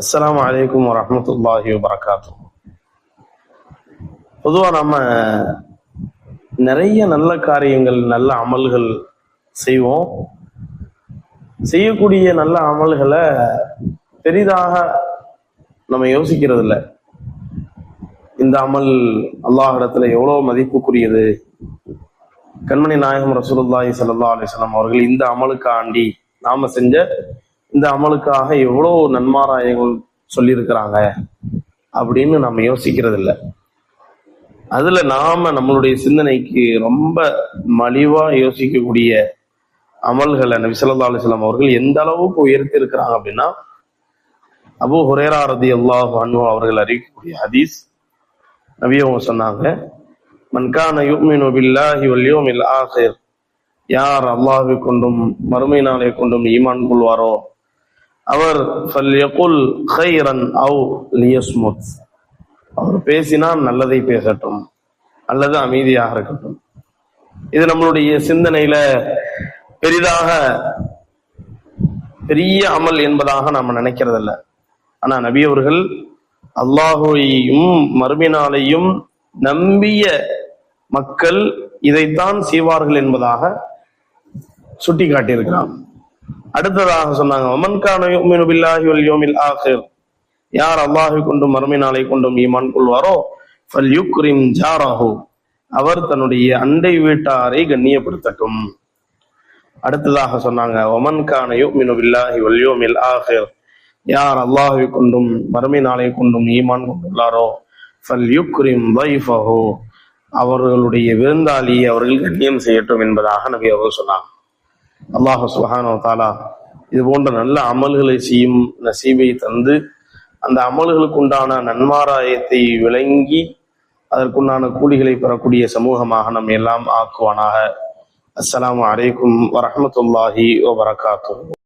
அஸ்லாம் வலைக்கம் வரமத்துல்லாஹி வரகாத்து பொதுவாக நம்ம நிறைய நல்ல காரியங்கள் நல்ல அமல்கள் செய்வோம். செய்யக்கூடிய நல்ல அமல்களை பெரிதாக நம்ம யோசிக்கிறது இல்லை இந்த அமல் அல்லாஹிடத்துல எவ்வளவு மதிப்புக்குரியது? கண்மணி நாயகம் ரசூலுல்லாஹி சல்லா அலிஸ்லாம் அவர்கள் இந்த அமலுக்காண்டி நாம செஞ்ச இந்த அமலுக்காக எவ்வளோ நன்மாராயங்கள் சொல்லியிருக்கிறாங்க அப்படின்னு நம்ம யோசிக்கிறது இல்லை அதில் நாம் நம்மளுடைய சிந்தனைக்கு ரொம்ப மலிவாக யோசிக்கக்கூடிய அமல்களை நபி ஸல்லல்லாஹு அவர்கள் எந்த அளவுக்கு உயர்த்தி இருக்கிறாங்க அப்படின்னா அபு ஹுரேரா ரதியல்லாஹு அன்பு அவர்கள் அறிவிக்கக்கூடிய ஹதீஸ் நபி அவங்க சொன்னாங்க மன்கான யுமினு பில்லாஹி வல் யௌமில் யார் அல்லாஹை கொண்டும் மறுமை நாளை கொண்டும் ஈமான் கொள்வாரோ? அவர் ஃபல்யகுல் கைரன் அவு லியஸ்முத். அவர் பேசினால் நல்லதை பேசட்டும் அல்லது அமைதியாக இருக்கட்டும். இது நம்மளுடைய சிந்தனையில பெரிதாக பெரிய அமல் என்பதாக நாம் நினைக்கிறதில்ல. ஆனா நபி அவர்கள் அல்லாஹுவையும் மறுமையினாலையும் நம்பிய மக்கள் இதைத்தான் செய்வார்கள் என்பதாக சுட்டி காட்டியிருக்கிறான் அடுத்ததாக சொன்னாங்க ஒமன்கான பில்லாஹி வல் யார் அல்லாஹை கொண்டும் மறுமை நாளை கொண்டும் ஈமான் கொள்வாரோ? ஃபல் யுக்ரிம் அவர் தன்னுடைய அண்டை வீட்டாரை கண்ணியப்படுத்தட்டும். அடுத்ததாக சொன்னாங்க ஒமன்கான யுமினு பில்லாஹி வல் யௌமில் யார் அல்லாஹை கொண்டும் மறுமை நாளை கொண்டும் ஈமான் கொண்டுள்ளாரோ? ஃபல் யுக்ரிம் வைஃபஹு அவர்களுடைய விருந்தாளியை அவர்கள் கண்ணியம் செய்யட்டும் என்பதாக நபி அவர்கள் சொன்னாங்க. அல்லாஹ் சுஹானோ தாலா இது போன்ற நல்ல அமல்களை செய்யும் நசீபை தந்து அந்த அமல்களுக்கு உண்டான நன்மாராயத்தை விளங்கி அதற்குண்டான கூலிகளை பெறக்கூடிய சமூகமாக நம்ம எல்லாம் ஆக்குவானாக. அஸ்ஸலாமு அலைக்கும் வரஹ்மத்துல்லாஹி வபரகாத்துஹு.